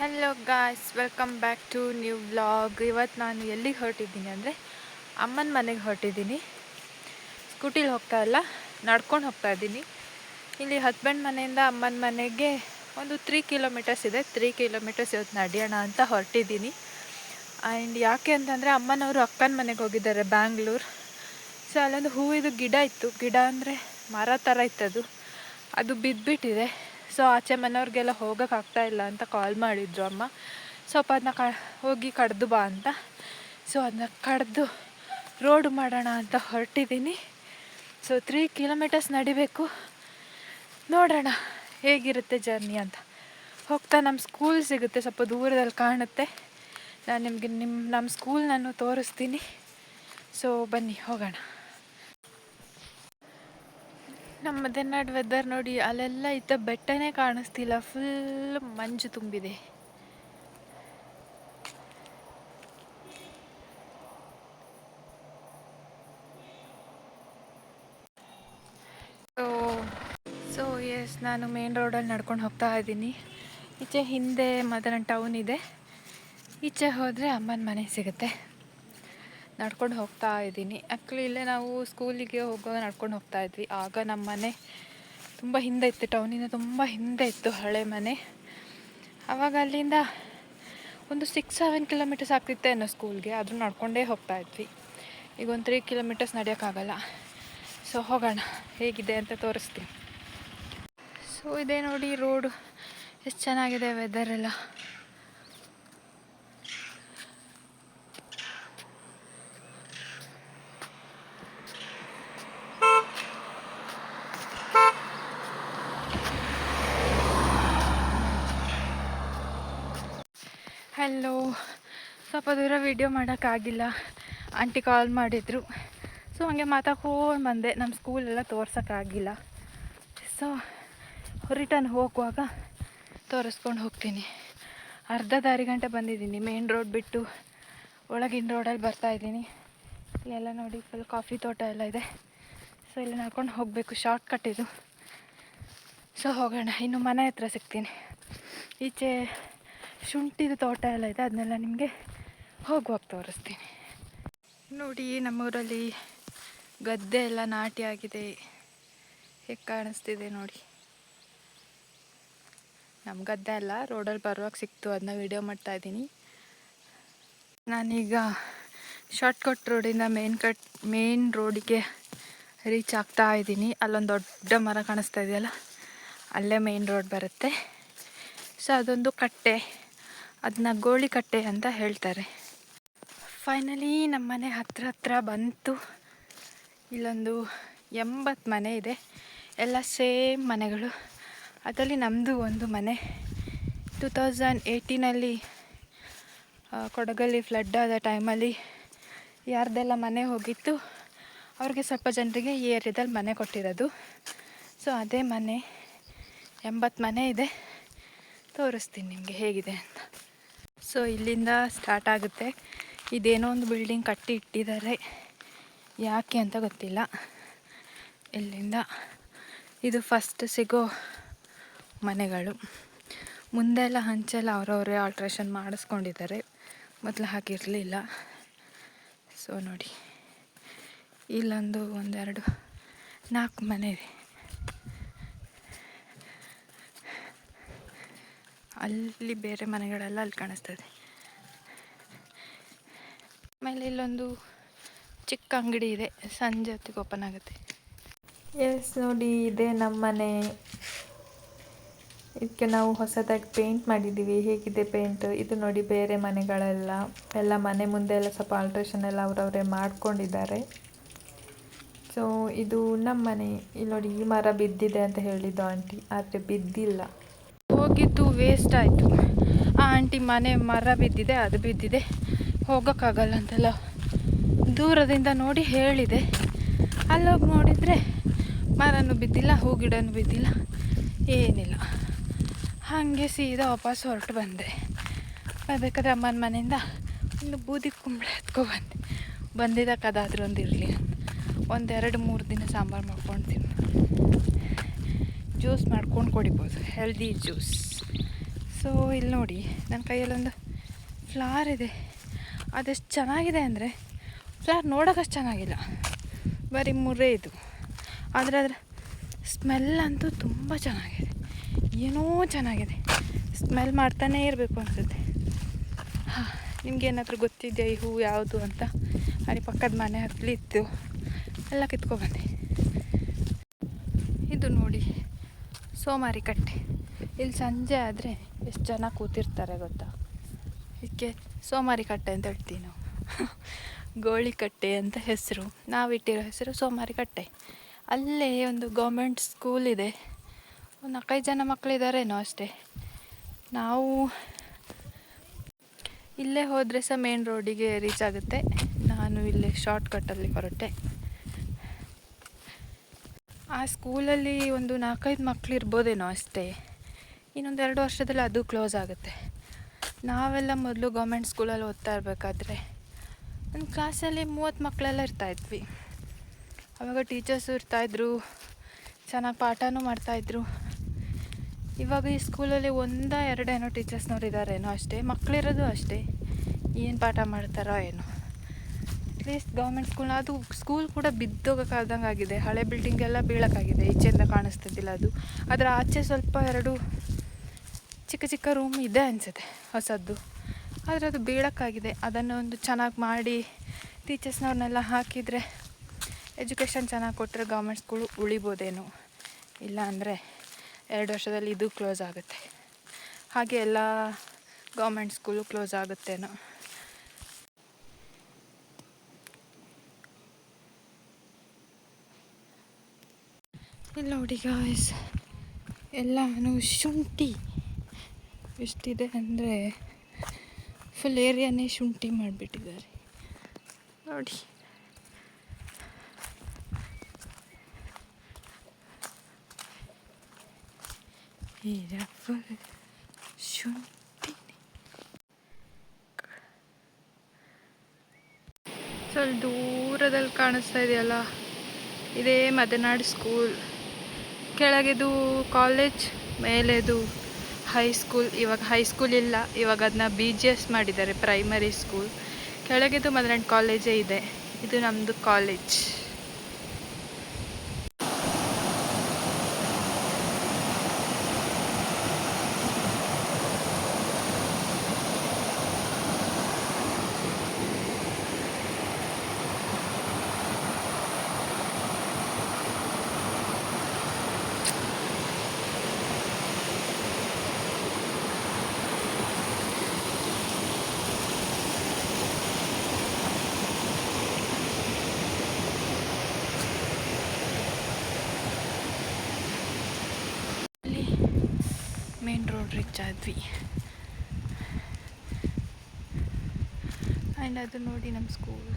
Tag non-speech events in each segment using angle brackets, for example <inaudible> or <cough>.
Hello guys welcome back to new vlog ಇವತ್ತು ನಾನು ಎಲ್ಲಿಗೆ ಹೊರಟಿದ್ದೀನಿ ಅಂದರೆ ಅಮ್ಮನ ಮನೆಗೆ ಹೊರಟಿದ್ದೀನಿ. ಸ್ಕೂಟಿಲಿ ಹೋಗ್ತಾ ಇಲ್ಲ. ನಡ್ಕೊಂಡು ಹೋಗ್ತಾ ಇದ್ದೀನಿ. ಇಲ್ಲಿ ಹಸ್ಬೆಂಡ್ ಮನೆಯಿಂದ ಅಮ್ಮನ ಮನೆಗೆ ಒಂದು ತ್ರೀ ಕಿಲೋಮೀಟರ್ಸ್ ಇದೆ. ತ್ರೀ ಕಿಲೋಮೀಟರ್ಸ್ ಇವತ್ತು ನಡೆಯೋಣ ಅಂತ ಹೊರಟಿದ್ದೀನಿ. ಆ್ಯಂಡ್ ಯಾಕೆ ಅಂತಂದರೆ ಅಮ್ಮನವರು ಅಕ್ಕನ ಮನೆಗೆ ಹೋಗಿದ್ದಾರೆ ಬ್ಯಾಂಗ್ಳೂರು ಸೊ ಅಲ್ಲೊಂದು ಹೂವಿದು ಗಿಡ ಇತ್ತು. ಗಿಡ ಅಂದರೆ ಮರ ಥರ ಇತ್ತದು. ಅದು ಬಿದ್ದುಬಿಟ್ಟಿದೆ ಸೊ ಆಚೆ ಮನೆಯವ್ರಿಗೆಲ್ಲ ಹೋಗೋಕ್ಕಾಗ್ತಾ ಇಲ್ಲ ಅಂತ ಕಾಲ್ ಮಾಡಿದ್ರು ಅಮ್ಮ. ಸ್ವಲ್ಪ ಅದನ್ನ ಕ, ಹೋಗಿ ಕಡ್ದು ಬಾ ಅಂತ. ಸೊ ಅದನ್ನ ಕಡ್ದು ರೋಡ್ ಮಾಡೋಣ ಅಂತ ಹೊರಟಿದ್ದೀನಿ ಸೊ ತ್ರೀ ಕಿಲೋಮೀಟರ್ಸ್ ನಡಿಬೇಕು. ನೋಡೋಣ ಹೇಗಿರುತ್ತೆ ಜರ್ನಿ ಅಂತ. ಹೋಗ್ತಾ ನಮ್ಮ ಸ್ಕೂಲ್ ಸಿಗುತ್ತೆ, ಸ್ವಲ್ಪ ದೂರದಲ್ಲಿ ಕಾಣುತ್ತೆ. ನಾನು ನಿಮಗೆ ನಿಮ್ಮ ನಮ್ಮ ಸ್ಕೂಲ್ ನಾನು ತೋರಿಸ್ತೀನಿ. ಸೊ ಬನ್ನಿ, ಹೋಗೋಣ. ನಮ್ಮ ಮದೆನಾಡು ವೆದರ್ ನೋಡಿ, ಅಲ್ಲೆಲ್ಲ ಇದ್ದ ಬೆಟ್ಟನೇ ಕಾಣಿಸ್ತಿಲ್ಲ. ಫುಲ್ ಮಂಜು ತುಂಬಿದೆ. ಸೊ ಸೊ ಎಸ್ ನಾನು ಮೇನ್ ರೋಡಲ್ಲಿ ನಡ್ಕೊಂಡು ಹೋಗ್ತಾ ಇದ್ದೀನಿ. ಈಚೆ ಹಿಂದೆ ಮದನ ಟೌನ್ ಇದೆ. ಈಚೆ ಹೋದರೆ ಅಮ್ಮನ ಮನೆ ಸಿಗುತ್ತೆ. ನಡ್ಕೊಂಡು ಹೋಗ್ತಾ ಇದ್ದೀನಿ. ಆ್ಯಕ್ಚುಲಿ ಇಲ್ಲೇ ನಾವು ಸ್ಕೂಲಿಗೆ ಹೋಗುವಾಗ ನಡ್ಕೊಂಡು ಹೋಗ್ತಾ ಇದ್ವಿ. ಆಗ ನಮ್ಮ ಮನೆ ತುಂಬ ಹಿಂದೆ ಇತ್ತು. ಟೌನಿಂದ ತುಂಬ ಹಿಂದೆ ಇತ್ತು ಹಳೆ ಮನೆ. ಆವಾಗ ಅಲ್ಲಿಂದ ಒಂದು ಸಿಕ್ಸ್ ಸೆವೆನ್ ಕಿಲೋಮೀಟರ್ಸ್ ಆಗ್ತಿತ್ತೆ ಅನ್ನೋ ಸ್ಕೂಲ್ಗೆ ಆದರೂ ನಡ್ಕೊಂಡೇ ಹೋಗ್ತಾ ಇದ್ವಿ. ಈಗ ಒಂದು ತ್ರೀ ಕಿಲೋಮೀಟರ್ಸ್ ನಡೆಯೋಕ್ಕಾಗಲ್ಲ ಸೊ ಹೋಗೋಣ. ಹೇಗಿದೆ ಅಂತ ತೋರಿಸ್ತೀನಿ. ಸೊ ಇದೆ ನೋಡಿ ರೋಡು ಎಷ್ಟು ಚೆನ್ನಾಗಿದೆ ವೆದರ್ ಹಲೋ ಸ್ವಲ್ಪ ದೂರ ವೀಡಿಯೋ ಮಾಡೋಕ್ಕಾಗಿಲ್ಲ. ಆಂಟಿ ಕಾಲ್ ಮಾಡಿದರು. ಸೊ ಹಂಗೆ ಮಾತಾಡ್ಕೊಂಡು ಬಂದೆ. ನಮ್ಮ ಸ್ಕೂಲೆಲ್ಲ ತೋರ್ಸೋಕ್ಕಾಗಿಲ್ಲ. ಸೊ ರಿಟರ್ನ್ ಹೋಗುವಾಗ ತೋರಿಸ್ಕೊಂಡು ಹೋಗ್ತೀನಿ. ಅರ್ಧ ದಾರಿ ಗಂಟೆ ಬಂದಿದ್ದೀನಿ. ಮೇನ್ ರೋಡ್ ಬಿಟ್ಟು ಒಳಗಿನ ರೋಡಲ್ಲಿ ಬರ್ತಾಯಿದ್ದೀನಿ ಇಲ್ಲೆಲ್ಲ ನೋಡಿ ಫುಲ್ ಕಾಫಿ ತೋಟ ಎಲ್ಲ ಇದೆ. ಸೊ ಇಲ್ಲಿ ನಡ್ಕೊಂಡು ಹೋಗಬೇಕು. ಶಾರ್ಟ್ ಕಟ್ ಇದು. ಸೊ ಹೋಗೋಣ. ಇನ್ನು ಮನೆ ಹತ್ರ ಸಿಗ್ತೀನಿ. ಈಚೆ ಶುಂಠಿದು ತೋಟ ಎಲ್ಲ ಇದೆ, ಅದನ್ನೆಲ್ಲ ನಿಮಗೆ ಹೋಗುವಾಗ ತೋರಿಸ್ತೀನಿ. ನೋಡಿ, ನಮ್ಮೂರಲ್ಲಿ ಗದ್ದೆ ಎಲ್ಲ ನಾಟಿ ಆಗಿದೆ. ಹೇಗೆ ಕಾಣಿಸ್ತಿದೆ ನೋಡಿ. ನಮ್ಮ ಗದ್ದೆ ಅಲ್ಲ, ರೋಡಲ್ಲಿ ಬರುವಾಗ ಸಿಕ್ತು ಅದನ್ನ ವಿಡಿಯೋ ಮಾಡ್ತಾ ಇದ್ದೀನಿ. ನಾನೀಗ ಶಾರ್ಟ್ ಕಟ್ ರೋಡಿಂದ ಮೇನ್ ಕಟ್ ಮೇನ್ ರೋಡಿಗೆ ರೀಚ್ ಆಗ್ತಾ ಇದ್ದೀನಿ. ಅಲ್ಲೊಂದು ದೊಡ್ಡ ಮರ ಕಾಣಿಸ್ತಾ ಇದೆಯಲ್ಲ, ಅಲ್ಲೇ ಮೇನ್ ರೋಡ್ ಬರುತ್ತೆ. ಸೊ ಅದೊಂದು ಕಟ್ಟೆ. ಅದನ್ನ ಗೋಳಿ ಕಟ್ಟೆ ಅಂತ ಹೇಳ್ತಾರೆ. ಫೈನಲಿ ನಮ್ಮ ಮನೆ ಹತ್ರ ಹತ್ರ ಬಂತು. ಇಲ್ಲೊಂದು ಎಂಬತ್ತು ಮನೆ ಇದೆ. ಎಲ್ಲ ಸೇಮ್ ಮನೆಗಳು. ಅದರಲ್ಲಿ ನಮ್ಮದು ಒಂದು ಮನೆ. ಟೂ ತೌಸಂಡ್ ಏಯ್ಟೀನಲ್ಲಿ ಕೊಡಗಲ್ಲಿ ಫ್ಲಡ್ ಆದ ಟೈಮಲ್ಲಿ ಯಾರ್ದೆಲ್ಲ ಮನೆ ಹೋಗಿತ್ತು, ಅವ್ರಿಗೆ ಸ್ವಲ್ಪ ಜನರಿಗೆ ಈ ಏರಿಯಾದಲ್ಲಿ ಮನೆ ಕೊಟ್ಟಿರೋದು. ಸೊ ಅದೇ ಮನೆ. ಎಂಬತ್ತು ಮನೆ ಇದೆ. ತೋರಿಸ್ತೀನಿ ನಿಮಗೆ ಹೇಗಿದೆ ಅಂತ. ಸೊ ಇಲ್ಲಿಂದ ಸ್ಟಾರ್ಟ್ ಆಗುತ್ತೆ. ಇದೇನೋ ಒಂದು ಬಿಲ್ಡಿಂಗ್ ಕಟ್ಟಿ ಇಟ್ಟಿದ್ದಾರೆ. ಯಾಕೆ ಅಂತ ಗೊತ್ತಿಲ್ಲ. ಇಲ್ಲಿಂದ ಇದು ಫಸ್ಟ್ ಸಿಗೋ ಮನೆಗಳು. ಮುಂದೆಲ್ಲ ಹಂಚೆಲ್ಲ ಅವರವರೇ ಆಲ್ಟ್ರೇಷನ್ ಮಾಡಿಸ್ಕೊಂಡಿದ್ದಾರೆ. ಮೊದಲು ಹಾಕಿರಲಿಲ್ಲ ಸೊ ನೋಡಿ, ಇಲ್ಲೊಂದು ಒಂದೆರಡು ನಾಲ್ಕು ಮನೆ ಇದೆ. ಅಲ್ಲಿ ಬೇರೆ ಮನೆಗಳೆಲ್ಲ ಅಲ್ಲಿ ಕಾಣಿಸ್ತದೆ. ಆಮೇಲೆ ಇಲ್ಲೊಂದು ಚಿಕ್ಕ ಅಂಗಡಿ ಇದೆ, ಸಂಜೆ ಹೊತ್ತಿಗೆ ಓಪನ್ ಆಗುತ್ತೆ. ಎಸ್ ನೋಡಿ ಇದೆ ನಮ್ಮ ಮನೆ. ಇದಕ್ಕೆ ನಾವು ಹೊಸದಾಗಿ ಪೇಂಟ್ ಮಾಡಿದ್ದೀವಿ. ಹೇಗಿದೆ ಪೇಂಟ್ ಇದು ನೋಡಿ ಬೇರೆ ಮನೆಗಳೆಲ್ಲ. ಎಲ್ಲ ಮನೆ ಮುಂದೆ ಎಲ್ಲ ಸ್ವಲ್ಪ ಆಲ್ಟ್ರೇಷನ್ ಎಲ್ಲ ಅವರವರೇ ಮಾಡ್ಕೊಂಡಿದ್ದಾರೆ. ಸೊ ಇದು ನಮ್ಮ ಮನೆ. ಇಲ್ಲಿ ನೋಡಿ ಈ ಮರ ಬಿದ್ದಿದೆ ಅಂತ ಹೇಳಿದ್ದು ಆಂಟಿ, ಆದರೆ ಬಿದ್ದಿಲ್ಲ. ಹೋಗಿದ್ದು ವೇಸ್ಟ್ ಆಯಿತು. ಆ ಆಂಟಿ ಮನೆ ಮರ ಬಿದ್ದಿದೆ, ಅದು ಬಿದ್ದಿದೆ. ಹೋಗೋಕ್ಕಾಗಲ್ಲ ಅಂತೆಲ್ಲ ದೂರದಿಂದ ನೋಡಿ ಹೇಳಿದೆ. ಅಲ್ಲೋಗಿ ನೋಡಿದರೆ ಮರನೂ ಬಿದ್ದಿಲ್ಲ ಹೂ ಗಿಡನೂ ಬಿದ್ದಿಲ್ಲ, ಏನಿಲ್ಲ. ಹಾಗೆ ಸೀದಾ ವಾಪಸ್ ಹೊರಟು ಬಂದೆ. ಬರಬೇಕಾದ್ರೆ ಅಮ್ಮನ ಮನೆಯಿಂದ ಒಂದು ಬೂದಿ ಕುಂಬಳ ಎತ್ಕೊಬಂದೆ ಬಂದಿದ್ದಕ್ಕೆ ಅದಾದರೂ ಒಂದು ಇರಲಿ ಒಂದೆರಡು ಮೂರು ದಿನ ಸಾಂಬಾರು ಮಾಡ್ಕೊಂಡು ತಿನ್ನು ಜ್ಯೂಸ್ ಮಾಡ್ಕೊಂಡು ಕುಡಿಬೋದು ಹೆಲ್ದಿ ಜ್ಯೂಸ್. ಸೊ ಇಲ್ಲಿ ನೋಡಿ ನನ್ನ ಕೈಯಲ್ಲೊಂದು ಫ್ಲವರ್ ಇದೆ. ಅದೆಷ್ಟು ಚೆನ್ನಾಗಿದೆ ಅಂದರೆ ಫ್ಲವರ್ ನೋಡೋಕಷ್ಟು ಚೆನ್ನಾಗಿಲ್ಲ. ಬರೀ ಮುರೇ ಇದು. ಆದರೆ ಅದರ ಸ್ಮೆಲ್ ಅಂತೂ ತುಂಬ ಚೆನ್ನಾಗಿದೆ. ಏನೋ ಚೆನ್ನಾಗಿದೆ. ಸ್ಮೆಲ್ ಮಾಡ್ತಾನೇ ಇರಬೇಕು ಅನಿಸುತ್ತೆ. ಹಾಂ ನಿಮಗೇನಾದರೂ ಗೊತ್ತಿದೆಯಾ ಈ ಹೂವು ಯಾವುದು ಅಂತ? ಅಲ್ಲಿ ಪಕ್ಕದ ಮನೆ ಹತ್ತಲಿ ಇತ್ತು ಎಲ್ಲ ಕಿತ್ಕೊಬಂದೆ ಇದು ನೋಡಿ ಸೋಮಾರಿ ಕಟ್ಟೆ. ಇಲ್ಲಿ ಸಂಜೆ ಆದರೆ ಎಷ್ಟು ಜನ ಕೂತಿರ್ತಾರೆ ಗೊತ್ತಾ? ಇದಕ್ಕೆ ಸೋಮಾರಿ ಕಟ್ಟೆ ಅಂತ ಹೇಳ್ತೀವಿ ನಾವು. <laughs> ಗೋಳಿ ಕಟ್ಟೆ ಅಂತ ಹೆಸರು. ನಾವಿಟ್ಟಿರೋ ಹೆಸರು ಸೋಮಾರಿ ಕಟ್ಟೆ. ಅಲ್ಲೇ ಒಂದು ಗೌರ್ಮೆಂಟ್ ಸ್ಕೂಲ್ ಇದೆ. ಒಂದು ನಾಲ್ಕೈದು ಜನ ಮಕ್ಕಳಿದ್ದಾರೇನೋ ಅಷ್ಟೇ. ನಾವು ಇಲ್ಲೇ ಹೋದರೆ ಸಹ ಮೇನ್ ರೋಡಿಗೆ ರೀಚ್ ಆಗುತ್ತೆ. ನಾನು ಇಲ್ಲೇ ಶಾರ್ಟ್ ಕಟ್ಟಲ್ಲಿ ಹೊರಟೆ. ಆ ಸ್ಕೂಲಲ್ಲಿ ಒಂದು ನಾಲ್ಕೈದು ಮಕ್ಳು ಇರ್ಬೋದೇನೋ ಅಷ್ಟೇ. ಇನ್ನೊಂದು ಎರಡು ವರ್ಷದಲ್ಲಿ ಅದು ಕ್ಲೋಸ್ ಆಗುತ್ತೆ. ನಾವೆಲ್ಲ ಮೊದಲು ಗೌರ್ಮೆಂಟ್ ಸ್ಕೂಲಲ್ಲಿ ಓದ್ತಾ ಇರಬೇಕಾದ್ರೆ ನನ್ನ ಕ್ಲಾಸಲ್ಲಿ ಮೂವತ್ತು ಮಕ್ಕಳೆಲ್ಲ ಇರ್ತಾಯಿದ್ವಿ ಆವಾಗ ಟೀಚರ್ಸು ಇರ್ತಾಯಿದ್ರು ಚೆನ್ನಾಗಿ ಪಾಠನೂ ಮಾಡ್ತಾಯಿದ್ರು ಇವಾಗ ಈ ಸ್ಕೂಲಲ್ಲಿ ಒಂದ ಎರಡೇನೋ ಟೀಚರ್ಸ್ನವ್ರು ಇದ್ದಾರೇನೋ ಅಷ್ಟೇ ಮಕ್ಕಳಿರೋದು ಅಷ್ಟೇ. ಏನು ಪಾಠ ಮಾಡ್ತಾರೋ ಏನೋ. ಅಟ್ಲೀಸ್ಟ್ ಗೌರ್ಮೆಂಟ್ ಸ್ಕೂಲ್ ಅದು ಸ್ಕೂಲ್ ಕೂಡ ಬಿದ್ದೋಗಕ್ಕಾದಂಗೆ ಆಗಿದೆ. ಹಳೆ ಬಿಲ್ಡಿಂಗ್ ಎಲ್ಲ ಬೀಳೋಕ್ಕಾಗಿದೆ. ಈಚೆಯಿಂದ ಕಾಣಿಸ್ತಿದ್ದಿಲ್ಲ ಅದು. ಅದರ ಆಚೆ ಸ್ವಲ್ಪ ಎರಡು ಚಿಕ್ಕ ಚಿಕ್ಕ ರೂಮ್ ಇದೆ ಅನಿಸುತ್ತೆ ಹೊಸದ್ದು. ಆದರೆ ಅದು ಬೀಳೋಕ್ಕಾಗಿದೆ. ಅದನ್ನು ಒಂದು ಚೆನ್ನಾಗಿ ಮಾಡಿ ಟೀಚರ್ಸ್ನವ್ರನ್ನೆಲ್ಲ ಹಾಕಿದರೆ ಎಜುಕೇಷನ್ ಚೆನ್ನಾಗಿ ಕೊಟ್ಟರೆ ಗೌರ್ಮೆಂಟ್ ಸ್ಕೂಲು ಉಳಿಬೋದೇನೋ. ಇಲ್ಲ ಅಂದರೆ ಎರಡು ವರ್ಷದಲ್ಲಿ ಇದು ಕ್ಲೋಸ್ ಆಗುತ್ತೆ. ಹಾಗೆ ಎಲ್ಲ ಗೌರ್ಮೆಂಟ್ ಸ್ಕೂಲು ಕ್ಲೋಸ್ ಆಗುತ್ತೇನೋ. ನೋಡಿ ಗಾಯ್ಸ್ ಎಲ್ಲಾನು ಶುಂಠಿ. ಎಷ್ಟಿದೆ ಅಂದರೆ ಫುಲ್ ಏರಿಯಾನೇ ಶುಂಠಿ ಮಾಡಿಬಿಟ್ಟಿದ್ದಾರೆ. ನೋಡಿ. ಫುಲ್ ಶುಂಠಿ. ಸ್ವಲ್ಪ ದೂರದಲ್ಲಿ ಕಾಣಿಸ್ತಾ ಇದೆಯಲ್ಲ? ಇದೇ ಮದನಾಡು ಸ್ಕೂಲ್ ಕೆಳಗಿದು ಕಾಲೇಜ್ ಮೇಲೆದು ಹೈಸ್ಕೂಲ್ ಇವಾಗ ಹೈಸ್ಕೂಲ್ ಇಲ್ಲ. ಇವಾಗ ಅದನ್ನ ಬಿ ಜಿ ಎಸ್ ಮಾಡಿದ್ದಾರೆ ಪ್ರೈಮರಿ ಸ್ಕೂಲ್ ಕೆಳಗಿದು ಮದನಾಡ್ ಕಾಲೇಜೇ ಇದೆ. ಇದು ನಮ್ಮದು ಕಾಲೇಜ್ ಅಲ್ಲಿ ಮೇನ್ ರೋಡ್ ರೀಚ್ ಆದ್ವಿ. ಆ್ಯಂಡ್ ಅದು ನೋಡಿ ನಮ್ಮ ಸ್ಕೂಲ್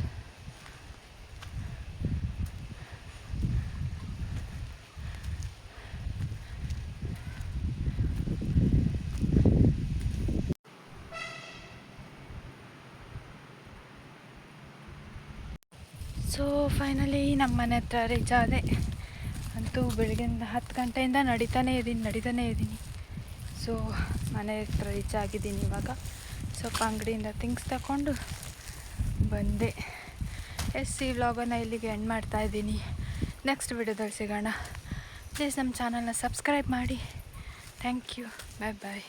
ಸೊ ಫೈನಲಿ ನಮ್ಮ ಮನೆ ಹತ್ರ ರೀಚ್ ಆದೆ. ಅಂತೂ ಬೆಳಗ್ಗೆಯಿಂದ ಹತ್ತು ಗಂಟೆಯಿಂದ ನಡೀತಾನೇ ಇದ್ದೀನಿ ನಡೀತಾನೇ ಇದ್ದೀನಿ ಸೊ ಮನೆ ಹತ್ರ ರೀಚ್ ಆಗಿದ್ದೀನಿ ಇವಾಗ. ಸ್ವಲ್ಪ ಅಂಗಡಿಯಿಂದ ಥಿಂಗ್ಸ್ ತಗೊಂಡು ಬಂದೆ. ಎಸ್, ಈ ವ್ಲಾಗನ್ನು ಇಲ್ಲಿಗೆ ಎಂಡ್ ಮಾಡ್ತಾ ಇದ್ದೀನಿ. ನೆಕ್ಸ್ಟ್ ವಿಡಿಯೋದಲ್ಲಿ ಸಿಗೋಣ. ಪ್ಲೀಸ್ ನಮ್ಮ ಚಾನಲ್ನ ಸಬ್ಸ್ಕ್ರೈಬ್ ಮಾಡಿ. Thank you bye bye